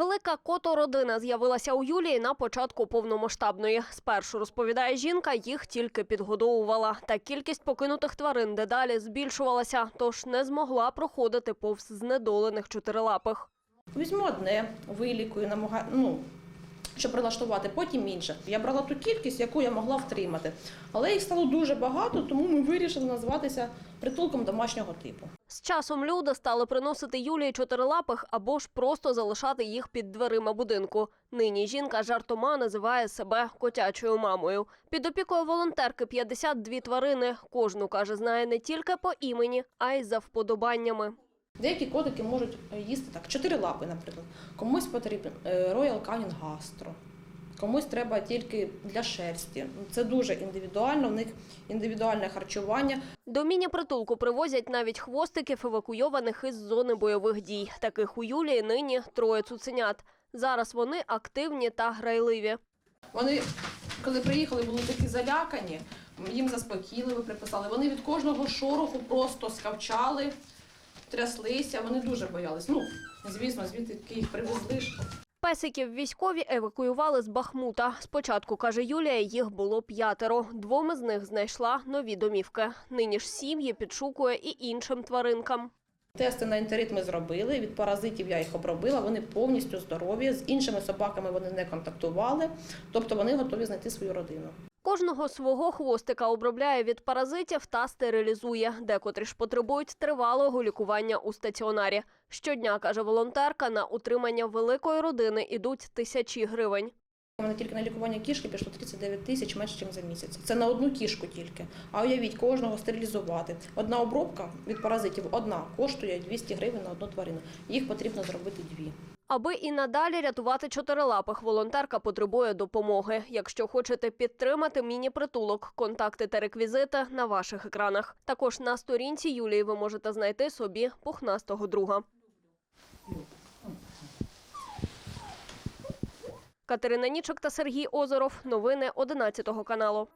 Велика котородина з'явилася у Юлії на початку повномасштабної. Спершу розповідає жінка, їх тільки підгодовувала. Та кількість покинутих тварин дедалі збільшувалася, тож не змогла проходити повз знедолених чотирилапих. Візьму одне, вилікую, намагаю, ну, щоб прилаштувати, потім інше. Я брала ту кількість, яку я могла втримати. Але їх стало дуже багато, тому ми вирішили назватися притулком домашнього типу. З часом люди стали приносити Юлії чотирилапих або ж просто залишати їх під дверима будинку. Нині жінка жартома називає себе котячою мамою. Під опікою волонтерки 52 тварини. Кожну каже, знає не тільки по імені, а й за вподобаннями. Деякі котики можуть е, їсти так, чотири лапи, наприклад. Комусь потрібен е, Royal Canin Gastro, комусь треба тільки для шерсті. Це дуже індивідуально, в них індивідуальне харчування. До міні-притулку привозять навіть хвостиків евакуйованих із зони бойових дій. Таких у Юлії нині троє цуценят. Зараз вони активні та грайливі. Вони, коли приїхали, були такі залякані, їм заспокійливо приписали. Вони від кожного шороху просто скавчали, тряслися, вони дуже боялись. Ну, звісно, звідки їх привезли. ж. Песиків військові евакуювали з Бахмута. Спочатку, каже Юлія, їх було п'ятеро. Двом із них знайшла нові домівки. Нині ж сім'ї підшукує і іншим тваринкам. Тести на інтерит ми зробили. Від паразитів я їх обробила. Вони повністю здорові. З іншими собаками вони не контактували, тобто вони готові знайти свою родину. Кожного свого хвостика обробляє від паразитів та стерилізує. Декотрі ж потребують тривалого лікування у стаціонарі. Щодня, каже волонтерка, на утримання великої родини ідуть тисячі гривень. У мене тільки на лікування кішки пішло 39 тисяч менше, ніж за місяць. Це на одну кішку тільки. А уявіть, кожного стерилізувати. Одна обробка від паразитів одна коштує 200 гривень на одну тварину. Їх потрібно зробити дві. Аби і надалі рятувати чотирилапих, волонтерка потребує допомоги. Якщо хочете підтримати міні-притулок, контакти та реквізити на ваших екранах. Також на сторінці Юлії ви можете знайти собі пухнастого друга. Катерина Нічок та Сергій Озоров. Новини 11 каналу.